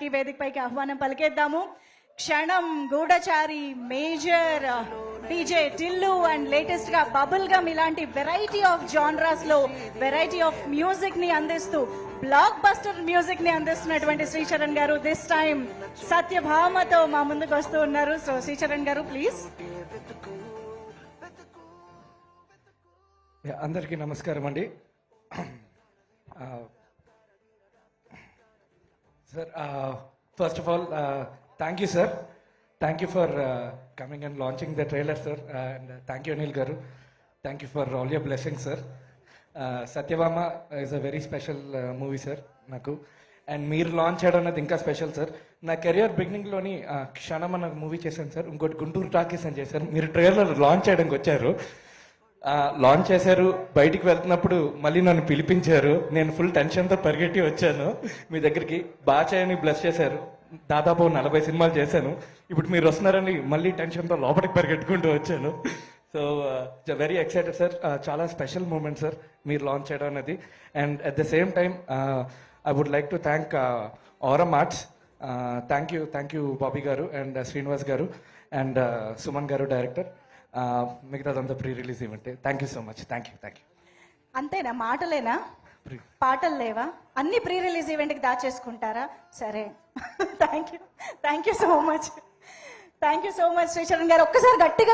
కి వేదిక పైకి ఆహ్వానం పలికేద్దాము. Kshanam Goodachari major uh, DJ Tillu and లేటెస్ట్గా బబుల్ గమ్ ఇలాంటి వెరైటీ ఆఫ్ జాన్రాస్లో వెరైటీ ఆఫ్ మ్యూజిక్ని అందిస్తూ బ్లాక్ బస్టర్ మ్యూజిక్ని అందిస్తున్నటువంటి శ్రీచరణ్ గారు. దిస్ టైం సత్యభామతో మా ముందుకు వస్తూ ఉన్నారు. సో శ్రీచరణ్ గారు ప్లీజ్ అందరికీ నమస్కారం అండి. Sir first of all thank you sir thank you for coming and launching the trailer sir and thank you Anil garu thank you for all your blessing sir Satyabhama is a very special movie sir నాకు. And మీరు launch చేయడం అనేది ఇంకా special sir నా career బిగినింగ్లోని క్షణం అన్న movie చేశాను sir ఇంకోటి గుంటూరు టాకీస్ అని చేశారు. మీరు ట్రైలర్ లాంచ్ చేయడానికి వచ్చారు. లాంచ్ చేశారు బయటికి వెళ్తున్నప్పుడు మళ్ళీ నన్ను పిలిపించారు. నేను ఫుల్ టెన్షన్తో పరిగెట్టి వచ్చాను. మీ దగ్గరికి బాగా చేయని బ్లెస్ చేశారు. దాదాపు నలభై సినిమాలు చేశాను. ఇప్పుడు మీరు వస్తున్నారని మళ్ళీ టెన్షన్తో లోపలికి పరిగెట్టుకుంటూ వచ్చాను. సో వెరీ ఎక్సైటెడ్ సార్ చాలా స్పెషల్ మూమెంట్ సార్ మీరు లాంచ్ చేయడం అనేది. And at the same time I would like to thank Aurum Arts thank you thank you Bobby garu and Srinivas uh, garu and Suman uh, garu director మిగతాదంతా pre release event thank you so much thank you thank you అంతేనా? మాటలేనా? పాటలు లేవా? అన్ని pre release ఈవెంట్కి దాచేసుకుంటారా? సరే. Thank you thank you so much thank you so much Sricharan garu. ఒక్కసారి గట్టిగా